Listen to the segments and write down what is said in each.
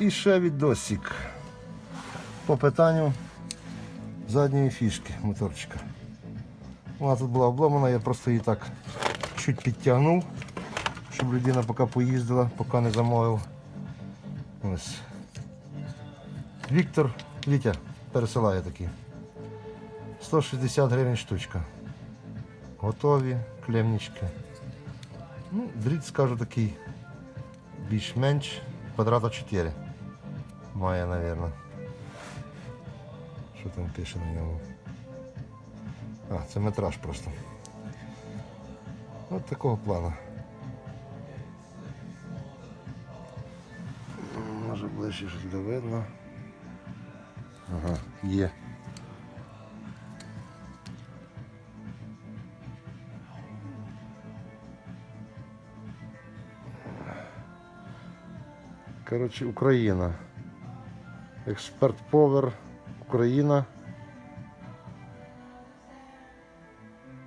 І ще відосик по питанню задньої фішки моторчика. Вона тут була обломана, я просто її так чуть підтягнув, щоб людина поки поїздила, поки не замовив. Ось. Віктор Вітя пересилає такі. 160 гривень штучка. Готові клемнички. Ну, дріт, скажу, такий більш-менш квадрата 4 має, напевно. Що там пише на ньому? А, це метраж просто. От такого плану. Може ближче щось буде видно. Ага, є. Коротше, Україна. Експерт Повер. Україна.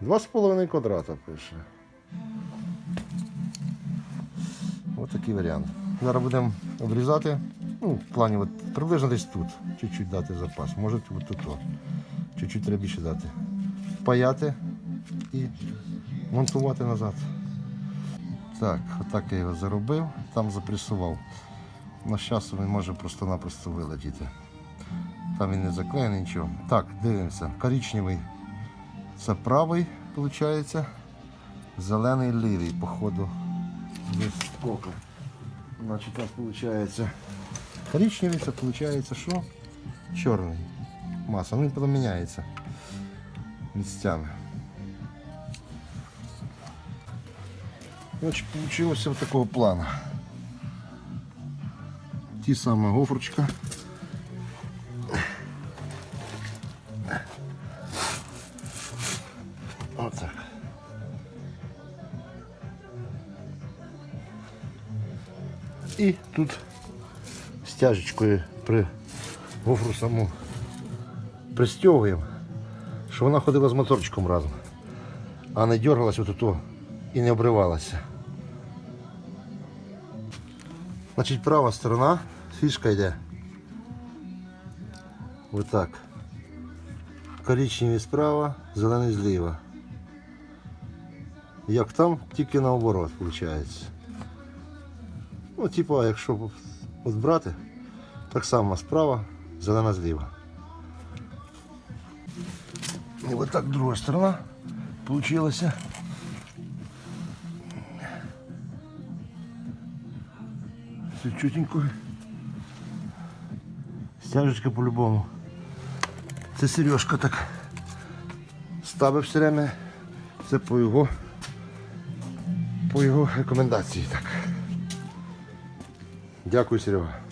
Два з половиною квадрата пише. Ось такий варіант. Зараз будемо обрізати. Ну, в плані от, приблизно десь тут. Чуть-чуть дати запас. Може от тут. Чуть-чуть треба більше дати. Паяти і монтувати назад. Так, отак я його заробив, там запресував. На часу він може просто-напросто вилетіти. Там він не заклеєний нічого. Так, дивимося. Коричневий це правий, виходить. Зелений лівий, походу. Без скока. Значить, так виходить. Коричневий це виходить, що? Чорний. Маса. Ну він потім міняється місцями. Значить, вийшло такого плану. Ті саме гофрочка. Отак. І тут стяжечкою при гофру саму пристягуємо, щоб вона ходила з моторчиком разом, а не дергалась отут і не обривалася. Значить, права сторона, фішка йде. Ось так. Коричневий справа, зелений зліва. Як там, тільки наоборот, виходить. Ну, типу, якщо от брати, так само справа, зелена зліва. І ось так друга сторона получилася. Все чутенько. Стяжечка по-любому. Це Сережка так ставив все время. Це по його по його рекомендації так. Дякую, Серега.